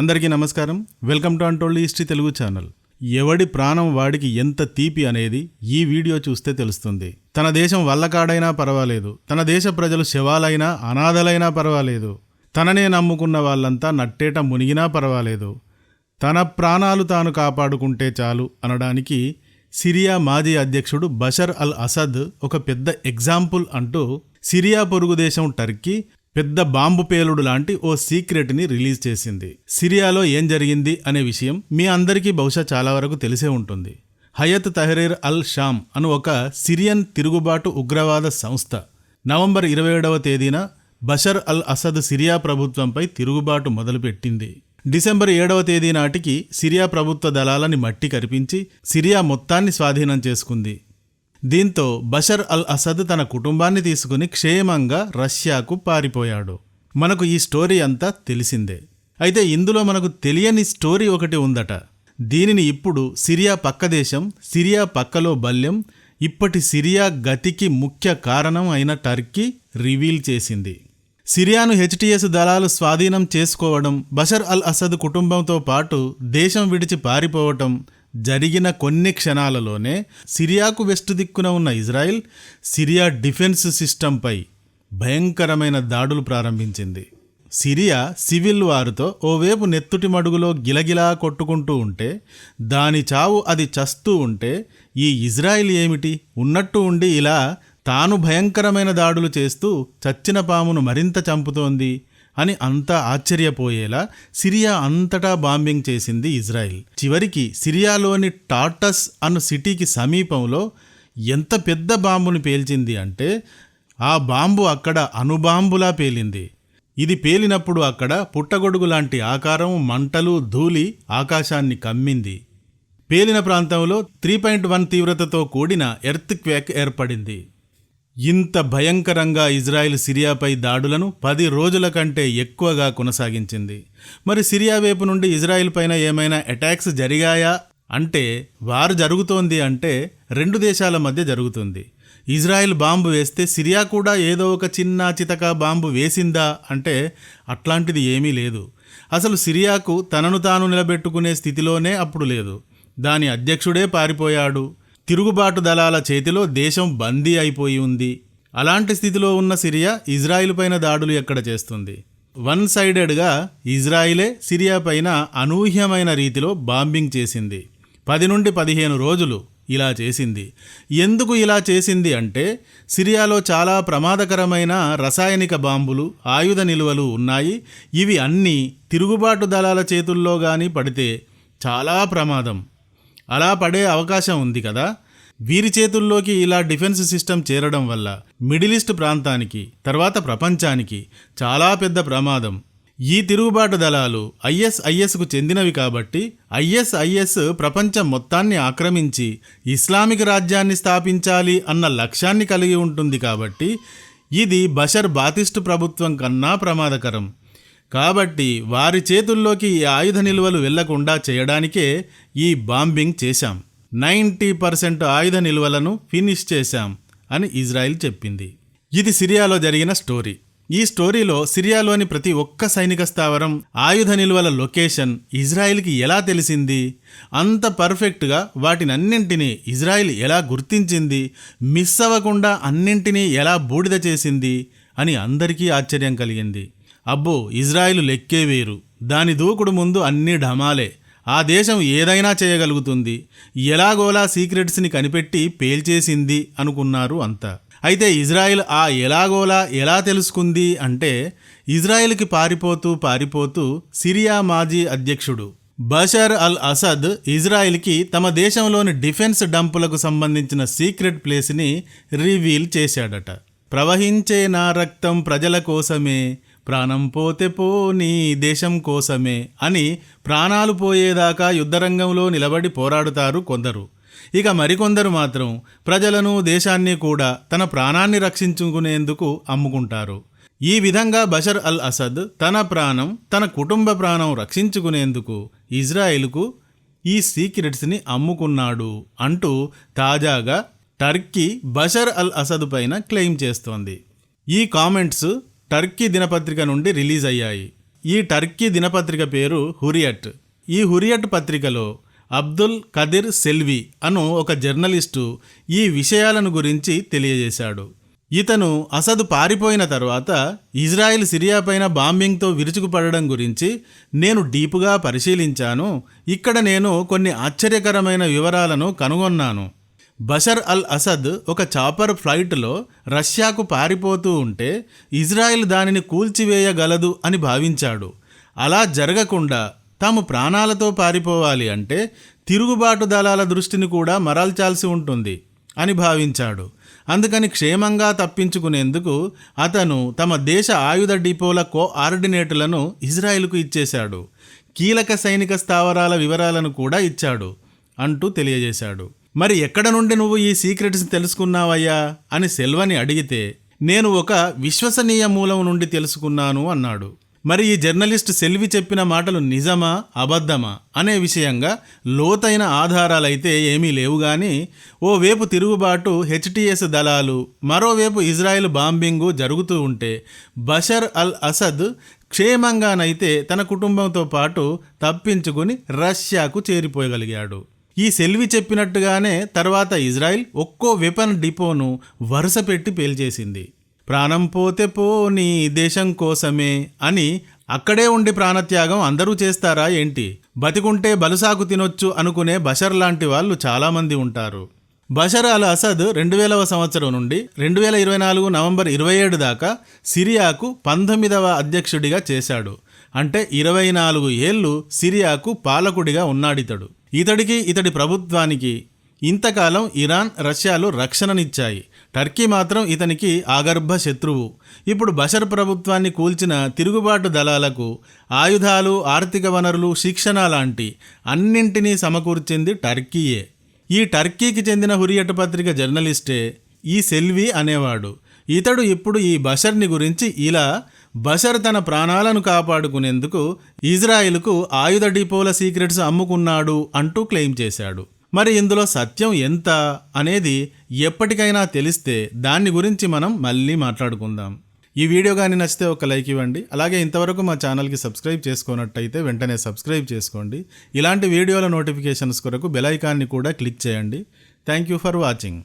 అందరికీ నమస్కారం. Welcome to అంటోళ్ళు హిస్టరీ తెలుగు ఛానల్. ఎవడి ప్రాణం వాడికి ఎంత తీపి అనేది ఈ వీడియో చూస్తే తెలుస్తుంది. తన దేశం వల్లకాడైనా పర్వాలేదు. తన దేశ ప్రజలు శవాలైనా అనాథలైనా పర్వాలేదు. తననే నమ్ముకున్న వాళ్ళంతా నట్టేట మునిగినా పర్వాలేదు. తన ప్రాణాలు తాను కాపాడుకుంటే చాలు అనడానికి సిరియా మాజీ అధ్యక్షుడు బషర్ అల్ అసద్ ఒక పెద్ద ఎగ్జాంపుల్ అంటూ సిరియా పొరుగు దేశం టర్కీ పెద్ద బాంబు పేలుడు లాంటి ఓ సీక్రెట్ని రిలీజ్ చేసింది. సిరియాలో ఏం జరిగింది అనే విషయం మీ అందరికీ బహుశా చాలా వరకు తెలిసే ఉంటుంది. హయత్ తహరీర్ అల్ షామ్ అను ఒక సిరియన్ తిరుగుబాటు ఉగ్రవాద సంస్థ నవంబర్ ఇరవై ఏడవ తేదీన బషర్ అల్ అసద్ సిరియా ప్రభుత్వంపై తిరుగుబాటు మొదలుపెట్టింది. డిసెంబర్ ఏడవ తేదీ నాటికి సిరియా ప్రభుత్వ దళాలని మట్టి కరిపించి సిరియా మొత్తాన్ని స్వాధీనం చేసుకుంది. దీంతో బషర్ అల్ అసద్ తన కుటుంబాన్ని తీసుకుని క్షేమంగా రష్యాకు పారిపోయాడు. మనకు ఈ స్టోరీ అంతా తెలిసిందే. అయితే ఇందులో మనకు తెలియని స్టోరీ ఒకటి ఉందట. దీనిని ఇప్పుడు సిరియా పక్క దేశం సిరియా పక్కలో బల్యం ఇప్పటి సిరియా గతికి ముఖ్య కారణం అయిన టర్కీ రివీల్ చేసింది. సిరియాను హెచ్టిఎస్ దళాలు స్వాధీనం చేసుకోవడం బషర్ అల్ అసద్ కుటుంబంతో పాటు దేశం విడిచి పారిపోవటం జరిగిన కొన్ని క్షణాలలోనే సిరియాకు వెస్ట్ దిక్కున ఉన్న ఇజ్రాయిల్ సిరియా డిఫెన్స్ సిస్టంపై భయంకరమైన దాడులు ప్రారంభించింది. సిరియా సివిల్ వారితో ఓవేపు నెత్తుటి మడుగులో గిలగిలా కొట్టుకుంటూ ఉంటే దాని చావు అది చస్తూ ఉంటే ఈ ఇజ్రాయిల్ ఏమిటి? ఉన్నట్టు ఉండి ఇలా తాను భయంకరమైన దాడులు చేస్తూ చచ్చిన పామును మరింత చంపుతోంది. అని అంతా ఆశ్చర్యపోయేలా సిరియా అంతటా బాంబింగ్ చేసింది ఇజ్రాయిల్. చివరికి సిరియాలోని టాటస్ అను సిటీకి సమీపంలో ఎంత పెద్ద బాంబును పేల్చింది అంటే ఆ బాంబు అక్కడ అణుబాంబులా పేలింది. ఇది పేలినప్పుడు అక్కడ పుట్టగొడుగు లాంటి ఆకారం మంటలు ధూళి ఆకాశాన్ని కమ్మింది. పేలిన ప్రాంతంలో త్రీ పాయింట్ వన్ తీవ్రతతో కూడిన ఎర్త్ క్వేక్ ఏర్పడింది. ఇంత భయంకరంగా ఇజ్రాయెల్ సిరియాపై దాడులను పది రోజుల కంటే ఎక్కువగా కొనసాగించింది. మరి సిరియా వైపు నుండి ఇజ్రాయెల్ పైన ఏమైనా అటాక్స్ జరిగాయా? అంటే వారు జరుగుతోంది అంటే రెండు దేశాల మధ్య జరుగుతుంది. ఇజ్రాయెల్ బాంబు వేస్తే సిరియా కూడా ఏదో ఒక చిన్న చితక బాంబు వేసిందా? అంటే అట్లాంటిది ఏమీ లేదు. అసలు సిరియాకు తనను తాను నిలబెట్టుకునే స్థితిలోనే అప్పుడు లేదు. దాని అధ్యక్షుడే పారిపోయాడు. తిరుగుబాటు దళాల చేతిలో దేశం బందీ అయిపోయి ఉంది. అలాంటి స్థితిలో ఉన్న సిరియా ఇజ్రాయిల్ పైన దాడులు ఎక్కడ చేస్తుంది? వన్ సైడెడ్గా ఇజ్రాయిలే సిరియా పైన అనూహ్యమైన రీతిలో బాంబింగ్ చేసింది. పది నుండి పదిహేను రోజులు ఇలా చేసింది. ఎందుకు ఇలా చేసింది అంటే సిరియాలో చాలా ప్రమాదకరమైన రసాయనిక బాంబులు ఆయుధ నిల్వలు ఉన్నాయి. ఇవి అన్నీ తిరుగుబాటు దళాల చేతుల్లో కానీ పడితే చాలా ప్రమాదం. అలా పడే అవకాశం ఉంది కదా. వీరి చేతుల్లోకి ఇలా డిఫెన్స్ సిస్టమ్ చేరడం వల్ల మిడిల్ ఈస్ట్ ప్రాంతానికి తర్వాత ప్రపంచానికి చాలా పెద్ద ప్రమాదం. ఈ తిరుగుబాటు దళాలు ఐఎస్ఐఎస్కు చెందినవి కాబట్టి ఐఎస్ఐఎస్ ప్రపంచం మొత్తాన్ని ఆక్రమించి ఇస్లామిక్ రాజ్యాన్ని స్థాపించాలి అన్న లక్ష్యాన్ని కలిగి ఉంటుంది కాబట్టి ఇది బషర్ బాతిస్ట్ ప్రభుత్వం కన్నా ప్రమాదకరం. కాబట్టి వారి చేతుల్లోకి ఈ ఆయుధ నిల్వలు వెళ్ళకుండా చేయడానికే ఈ బాంబింగ్ చేశాం. నైంటీ పర్సెంట్ ఆయుధ నిల్వలను ఫినిష్ చేశాం అని ఇజ్రాయెల్ చెప్పింది. ఇది సిరియాలో జరిగిన స్టోరీ ఈ స్టోరీలో సిరియాలోని ప్రతి ఒక్క సైనిక స్థావరం ఆయుధ నిల్వల లొకేషన్ ఇజ్రాయిల్కి ఎలా తెలిసింది? అంత పర్ఫెక్ట్గా వాటినన్నింటినీ ఇజ్రాయిల్ ఎలా గుర్తించింది? మిస్ అవ్వకుండా అన్నింటినీ ఎలా బూడిద చేసింది? అని అందరికీ ఆశ్చర్యం కలిగింది. అబ్బో ఇజ్రాయిలు లెక్కే వేరు. దాని దూకుడు ముందు అన్ని ఢమాలే. ఆ దేశం ఏదైనా చేయగలుగుతుంది. ఎలాగోలా సీక్రెట్స్ని కనిపెట్టి పేల్చేసింది అనుకున్నారు అంతా. అయితే ఇజ్రాయిల్ ఆ ఎలాగోలా ఎలా తెలుసుకుంది అంటే ఇజ్రాయిల్కి పారిపోతూ పారిపోతూ సిరియా మాజీ అధ్యక్షుడు బషర్ అల్ అసద్ ఇజ్రాయిల్కి తమ దేశంలోని డిఫెన్స్ డంపులకు సంబంధించిన సీక్రెట్ ప్లేస్ని రివీల్ చేశాడట. ప్రవహించే నా రక్తం ప్రజల కోసమే ప్రాణం పోతే పోనీ దేశం కోసమే అని ప్రాణాలు పోయేదాకా యుద్ధరంగంలో నిలబడి పోరాడుతారు కొందరు. ఇక మరికొందరు మాత్రం ప్రజలను దేశాన్ని కూడా తన ప్రాణాన్ని రక్షించుకునేందుకు అమ్ముకుంటారు. ఈ విధంగా బషర్ అల్ అసద్ తన ప్రాణం తన కుటుంబ ప్రాణం రక్షించుకునేందుకు ఇజ్రాయెల్కు ఈ సీక్రెట్స్ని అమ్ముకున్నాడు అంటూ తాజాగా టర్కీ బషర్ అల్ అసద్ పైన క్లెయిమ్ చేస్తోంది. ఈ కామెంట్స్ టర్కీ దినపత్రిక నుండి రిలీజ్ అయ్యాయి. ఈ టర్కీ దినపత్రిక పేరు హురియట్. ఈ హురియట్ పత్రికలో అబ్దుల్ కదిర్ సెల్వి అను ఒక జర్నలిస్టు ఈ విషయాలను గురించి తెలియజేశాడు. ఇతను అసదు పారిపోయిన తర్వాత ఇజ్రాయెల్ సిరియాపైన బాంబింగ్తో విరుచుకుపడడం గురించి నేను డీపుగా పరిశీలించాను. ఇక్కడ నేను కొన్ని ఆశ్చర్యకరమైన వివరాలను కనుగొన్నాను. బషర్ అల్ అసద్ ఒక చాపర్ ఫ్లైట్లో రష్యాకు పారిపోతూ ఉంటే ఇజ్రాయెల్ దానిని కూల్చివేయగలదు అని భావించాడు. అలా జరగకుండా తాము ప్రాణాలతో పారిపోవాలి అంటే తిరుగుబాటు దళాల దృష్టిని కూడా మరల్చాల్సి ఉంటుంది అని భావించాడు. అందుకని క్షేమంగా తప్పించుకునేందుకు అతను తమ దేశ ఆయుధ డిపోల కోఆర్డినేటులను ఇజ్రాయెల్కు ఇచ్చేశాడు. కీలక సైనిక స్థావరాల వివరాలను కూడా ఇచ్చాడు అంటూ తెలియజేశాడు. మరి ఎక్కడ నుండి నువ్వు ఈ సీక్రెట్స్ తెలుసుకున్నావయ్యా? అని సెల్వని అడిగితే నేను ఒక విశ్వసనీయ మూలం నుండి తెలుసుకున్నాను అన్నాడు. మరి ఈ జర్నలిస్ట్ సెల్వి చెప్పిన మాటలు నిజమా అబద్ధమా అనే విషయంగా లోతైన ఆధారాలైతే ఏమీ లేవు కానీ ఓవైపు తిరుగుబాటు హెచ్టిఎస్ దళాలు మరోవైపు ఇజ్రాయెల్ బాంబింగు జరుగుతూ ఉంటే బషర్ అల్ అసద్ క్షేమంగానైతే తన కుటుంబంతో పాటు తప్పించుకుని రష్యాకు చేరిపోగలిగాడు ఈ సెల్వి చెప్పినట్టుగానే తర్వాత ఇజ్రాయిల్ ఒక్కో వెపన్ డిపోను వరుస పెట్టి పేల్చేసింది. ప్రాణం పోతే పో నీ దేశం కోసమే అని అక్కడే ఉండి ప్రాణత్యాగం అందరూ చేస్తారా ఏంటి? బతికుంటే బలుసాకు తినొచ్చు అనుకునే బషర్ లాంటి వాళ్ళు చాలామంది ఉంటారు. బషర్ అల్ అసద్ రెండు వేలవ సంవత్సరం నుండి రెండు వేల ఇరవై నాలుగు నవంబర్ ఇరవై ఏడు దాకా సిరియాకు పంతొమ్మిదవ అధ్యక్షుడిగా చేశాడు. అంటే ఇరవై నాలుగు ఏళ్ళు సిరియాకు పాలకుడిగా ఉన్నాడితడు. ఇతడికి ఇతడి ప్రభుత్వానికి ఇంతకాలం ఇరాన్ రష్యాలు రక్షణనిచ్చాయి. టర్కీ మాత్రం ఇతనికి ఆగర్భ శత్రువు. ఇప్పుడు బషర్ ప్రభుత్వాన్ని కూల్చిన తిరుగుబాటు దళాలకు ఆయుధాలు ఆర్థిక వనరులు శిక్షణ లాంటి అన్నింటినీ సమకూర్చింది టర్కీయే. ఈ టర్కీకి చెందిన హురియట్ పత్రిక జర్నలిస్టే ఈ సెల్వి అనేవాడు. ఇతడు ఇప్పుడు ఈ బషర్ని గురించి ఇలా బషర్ తన ప్రాణాలను కాపాడుకునేందుకు ఇజ్రాయిల్కు ఆయుధ డిపోల సీక్రెట్స్ అమ్ముకున్నాడు అంటూ క్లెయిమ్ చేశాడు. మరి ఇందులో సత్యం ఎంత అనేది ఎప్పటికైనా తెలిస్తే దాన్ని గురించి మనం మళ్ళీ మాట్లాడుకుందాం. ఈ వీడియో కానీ నచ్చితే ఒక లైక్ ఇవ్వండి. అలాగే ఇంతవరకు మా ఛానల్కి సబ్స్క్రైబ్ చేసుకున్నట్టయితే వెంటనే సబ్స్క్రైబ్ చేసుకోండి. ఇలాంటి వీడియోల నోటిఫికేషన్స్ కొరకు బెల్ ఐకాన్ని కూడా క్లిక్ చేయండి. Thank you for watching.